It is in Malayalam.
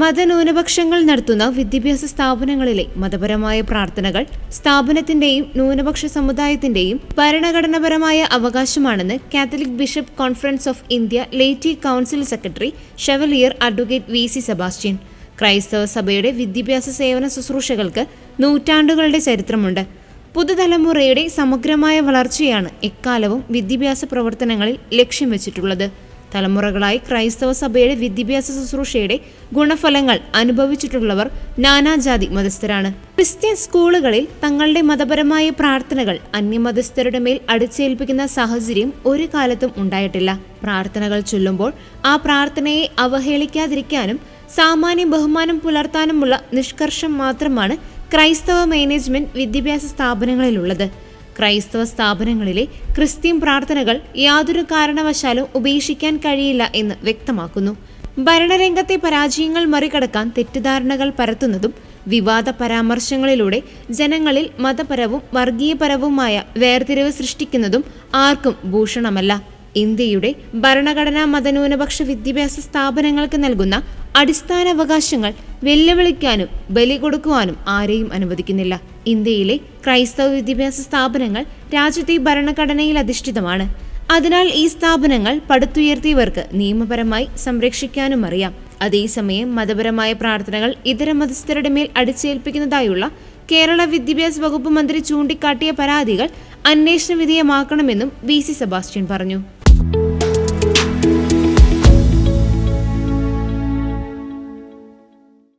മതന്യൂനപക്ഷങ്ങൾ നടത്തുന്ന വിദ്യാഭ്യാസ സ്ഥാപനങ്ങളിലെ മതപരമായ പ്രാർത്ഥനകൾ സ്ഥാപനത്തിന്റെയും ന്യൂനപക്ഷ സമുദായത്തിന്റെയും ഭരണഘടനാപരമായ അവകാശമാണെന്ന് Catholic bishop conference of India laity council secretary chevalier advocate V C Sebastian. ക്രൈസ്തവ സഭയുടെ വിദ്യാഭ്യാസ സേവന ശുശ്രൂഷകൾക്ക് നൂറ്റാണ്ടുകളുടെ ചരിത്രമുണ്ട്. പുതുതലമുറയുടെ സമഗ്രമായ വളർച്ചയാണ് എക്കാലവും വിദ്യാഭ്യാസ പ്രവർത്തനങ്ങളിൽ ലക്ഷ്യം വെച്ചിട്ടുള്ളത്. തലമുറകളായി ക്രൈസ്തവ സഭയുടെ വിദ്യാഭ്യാസ ശുശ്രൂഷയുടെ ഗുണഫലങ്ങൾ അനുഭവിച്ചിട്ടുള്ളവർ നാനാജാതി മതസ്ഥരാണ്. ക്രിസ്ത്യൻ സ്കൂളുകളിൽ തങ്ങളുടെ മതപരമായ പ്രാർത്ഥനകൾ അന്യമതസ്ഥരുടെ മേൽ അടിച്ചേൽപ്പിക്കുന്ന സാഹചര്യം ഒരു കാലത്തും ഉണ്ടായിട്ടില്ല. പ്രാർത്ഥനകൾ ചൊല്ലുമ്പോൾ ആ പ്രാർത്ഥനയെ അവഹേളിക്കാതിരിക്കാനും സാമാന്യ ബഹുമാനം പുലർത്താനുമുള്ള നിഷ്കർഷം മാത്രമാണ് ക്രൈസ്തവ മാനേജ്മെന്റ് വിദ്യാഭ്യാസ സ്ഥാപനങ്ങളിലുള്ളത്. ക്രൈസ്തവ സ്ഥാപനങ്ങളിലെ ക്രിസ്ത്യൻ പ്രാർത്ഥനകൾ യാതൊരു കാരണവശാലും ഉപേക്ഷിക്കാൻ കഴിയില്ല എന്ന് വ്യക്തമാക്കുന്നു. ഭരണരംഗത്തെ പരാജയങ്ങൾ മറികടക്കാൻ തെറ്റിദ്ധാരണകൾ പരത്തുന്നതും വിവാദ പരാമർശങ്ങളിലൂടെ ജനങ്ങളിൽ മതപരവും വർഗീയപരവുമായ വേർതിരിവ് സൃഷ്ടിക്കുന്നതും ആർക്കും ഭൂഷണമല്ല. ഇന്ത്യയുടെ ഭരണഘടനാ മതന്യൂനപക്ഷ വിദ്യാഭ്യാസ സ്ഥാപനങ്ങൾക്ക് നൽകുന്ന അടിസ്ഥാന അവകാശങ്ങൾ വെല്ലുവിളിക്കാനും ബലി കൊടുക്കുവാനും ആരെയും അനുവദിക്കുന്നില്ല. ഇന്ത്യയിലെ ക്രൈസ്തവ വിദ്യാഭ്യാസ സ്ഥാപനങ്ങൾ രാജ്യത്തെ ഭരണഘടനയിൽ അധിഷ്ഠിതമാണ്. അതിനാൽ ഈ സ്ഥാപനങ്ങൾ പടുത്തുയർത്തിയവർക്ക് നിയമപരമായി സംരക്ഷിക്കാനും അറിയാം. അതേസമയം മതപരമായ പ്രാർത്ഥനകൾ ഇതര മതസ്ഥരുടെ മേൽ അടിച്ചേൽപ്പിക്കുന്നതായുള്ള കേരള വിദ്യാഭ്യാസ വകുപ്പ് മന്ത്രി ചൂണ്ടിക്കാട്ടിയ പരാതികൾ അന്വേഷണ വിധേയമാക്കണമെന്നും വി സി സെബാസ്റ്റ്യൻ പറഞ്ഞു.